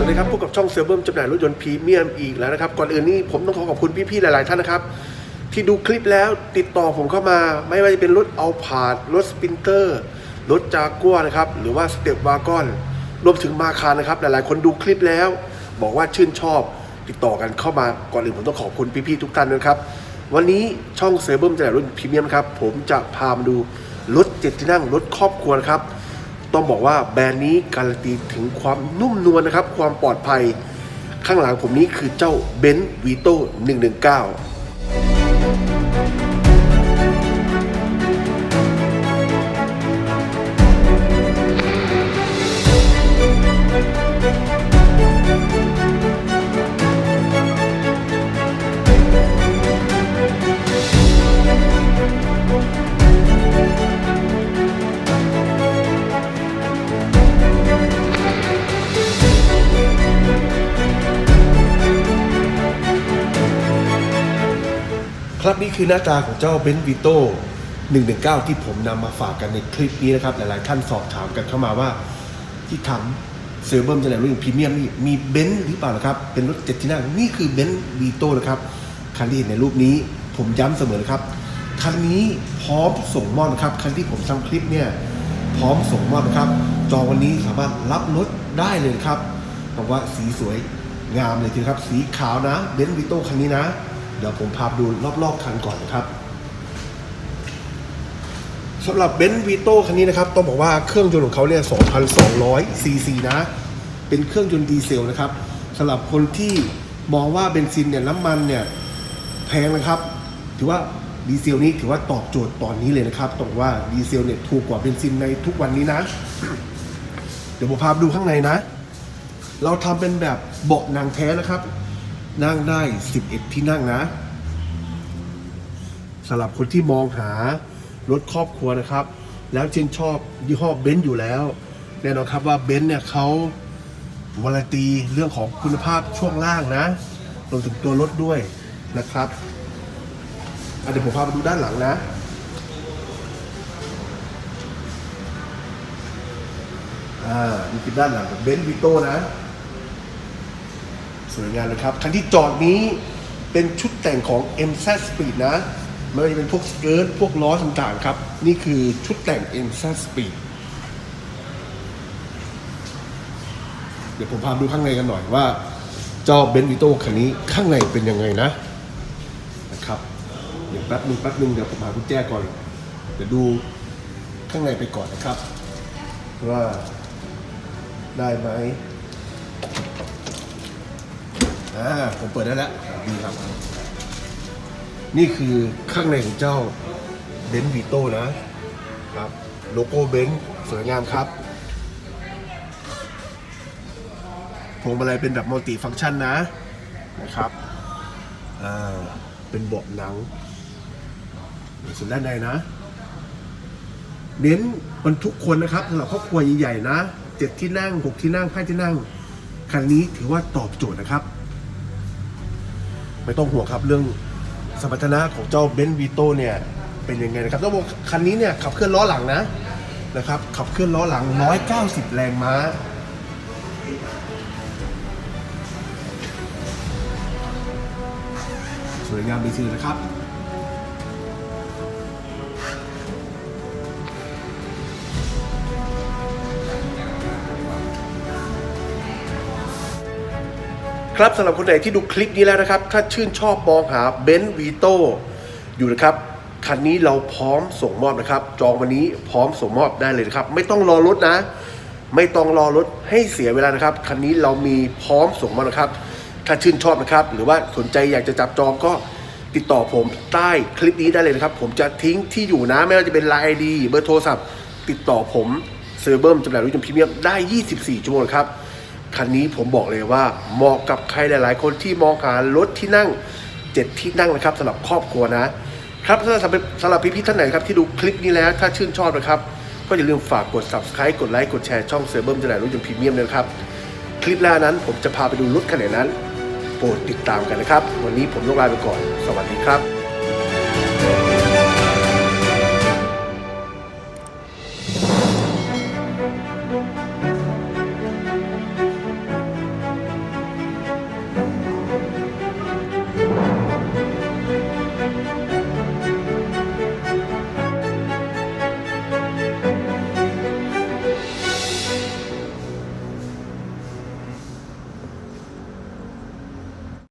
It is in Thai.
สวัสดีครับพบกับช่องเซอร์เบิร์มจำหน่ายรถยนต์พรีเมียมอีกแล้วนะครับ ก่อนอื่นนี่ผมต้องขอขอบคุณพี่ๆหลาย ๆ ท่านนะครับ ที่ดูคลิปแล้วติดต่อผมเข้ามาไม่ว่าจะเป็นรถเอาผาดรถสปินเตอร์รถจากัวนะครับ หรือว่าสเตปวากอนรวมถึงมาคารนะครับ หลายๆ คนดูคลิปแล้ว บอกว่าชื่นชอบติดต่อกันเข้ามาก่อนอื่นผมต้องขอบคุณพี่ๆทุกท่านด้วยครับ วันนี้ช่องเซอร์เบิร์มจำหน่ายรถพรีเมียมครับผมจะพามาดูรถเจ็ดที่นั่งรถครอบครัวครับ ต้องบอกว่าแบรนด์นี้การันตีถึงความนุ่มนวลนะครับ ความปลอดภัย ข้างหลังผมนี้คือเจ้าเบนซ์วีโต้119 ครับนี่คือหน้าตาของเจ้าเบนซ์วีโต้119 ที่ผมนำมาฝากกันในคลิปนี้นะครับ หลายๆ ท่านสอบถามกันเข้ามาว่าที่ทำเซอร์เบิร์มจะไหนรุ่นพรีเมียมนี่มีเบนซ์หรือเปล่านะครับ เป็นรถเจ็ดที่นั่งนี่คือเบนซ์วีโต้นะครับคันที่เห็นในรูปนี้ผมย้ำเสมอครับ คันนี้พร้อมส่งมอบนะครับ คันที่ผมทำคลิปเนี่ยพร้อมส่งมอบนะครับ จองวันนี้สามารถรับรถได้เลยครับบอกว่าสีสวยงามเลยทีครับ สีขาวนะเบนซ์วีโต้คันนี้นะ เดี๋ยวผมพาดูรอบๆคันก่อนนะครับสำหรับเบนซ์วีโต้คันนี้นะครับ ต้องบอกว่าเครื่องยนต์ของเขาเนี่ย 2,200 ซีซีนะ เป็นเครื่องยนต์ดีเซลนะครับสำหรับคนที่มองว่าเบนซินเนี่ยน้ำมันเนี่ยแพงนะครับ ถือว่าดีเซลนี้ถือว่าตอบโจทย์ตอนนี้เลยนะครับต้องว่าดีเซลเนี่ยถูกกว่าเบนซินในทุกวันนี้นะ เดี๋ยวผมพาดูข้างในนะ เราทำเป็นแบบเบาะหนังแท้นะครับ นั่งได้ 11 ที่นั่งนะสำหรับคนที่มองหารถครอบครัวนะครับ แล้วเช่นชอบยี่ห้อเบนซ์อยู่แล้ว แน่นอนครับว่าเบนซ์เนี่ยเขาวารตีเรื่องของคุณภาพช่วงล่างนะรวมถึงตัวรถด้วยนะครับเดี๋ยวผมพาไปดูด้านหลังนะ อ่านี่คือด้านหลังของเบนซ์วิโต้นะ วยงามเลยครับ คันที่จอดนี้เป็นชุดแต่งของ MZ Speed นะไม่ว่าจะเป็นพวกสเกิร์ตพวกล้อต่างๆครับ นี่คือชุดแต่ง MZ Speed เดี๋ยวผมพาดูข้างในกันหน่อยว่า เจ้าเบนวิโต้คันนี้ข้างในเป็นยังไงนะนะครับเดี๋ยวแป๊บนึงแป๊บนึงเดี๋ยวผมหากุญแจก่อน เดี๋ยวดูข้างในไปก่อนนะครับ ว่าได้ไหม อ่าผมเปิดได้แล้วดีครับ นี่คือข้างในของเจ้าเบนซ์วีโต้นะครับ โลโก้เบนซ์สวยงามครับพวงมาลัยเป็นแบบมัลติฟังก์ชันนะนะครับอ่าเป็นเบาะหนังส่วนด้านในนะ เน้นบรรทุกคนนะครับสำหรับครอบครัวใหญ่ๆนะเจ็ดที่นั่งหกที่นั่งห้าที่นั่ง คันนี้ถือว่าตอบโจทย์นะครับ ไม่ต้องห่วงครับเรื่องสมรรถนะของเจ้าเบนซ์วีโตเนี่ยเป็นยังไงนะครับต้องบอกคันนี้เนี่ยขับเคลื่อนล้อหลังนะนะครับขับเคลื่อนล้อหลัง 190 แรงม้า สวยงามดีทีเดียวนะครับ ครับสำหรับคนไหนที่ดูคลิปนี้แล้วนะครับ ถ้าชื่นชอบมองหาเบนซ์วีโตอยู่นะครับ คันนี้เราพร้อมส่งมอบนะครับ จองวันนี้พร้อมส่งมอบได้เลยนะครับ ไม่ต้องรอรถนะ ไม่ต้องรอรถให้เสียเวลานะครับ คันนี้เรามีพร้อมส่งมอบนะครับ ถ้าชื่นชอบนะครับ หรือว่าสนใจอยากจะจับจองก็ติดต่อผมใต้คลิปนี้ได้เลยนะครับ ผมจะทิ้งที่อยู่นะ ไม่ว่าจะเป็นไลน์ไอดีเบอร์โทรศัพท์ ติดต่อผมเซอร์เบิร์มจำหน่ายรถยนต์พรีเมียมได้ 24 ชั่วโมงครับ คันนี้ผมบอกเลยว่าเหมาะกับใครหลาย ๆ คนที่มองหารถที่นั่งเจ็ดที่นั่งนะครับสำหรับครอบครัวนะครับสำหรับสำหรับพี่ๆท่านไหนครับที่ดูคลิปนี้แล้วถ้าชื่นชอบนะครับ ก็อย่าลืมฝากกด subscribe กดไลค์กดแชร์ช่องเซอร์เบิร์มจำหน่ายรถยนต์พรีเมียมด้วยครับ คลิปแรกนั้นผมจะพาไปดูรถคันไหนนั้น โปรดติดตามกันนะครับ วันนี้ผมต้องลาไปก่อน สวัสดีครับ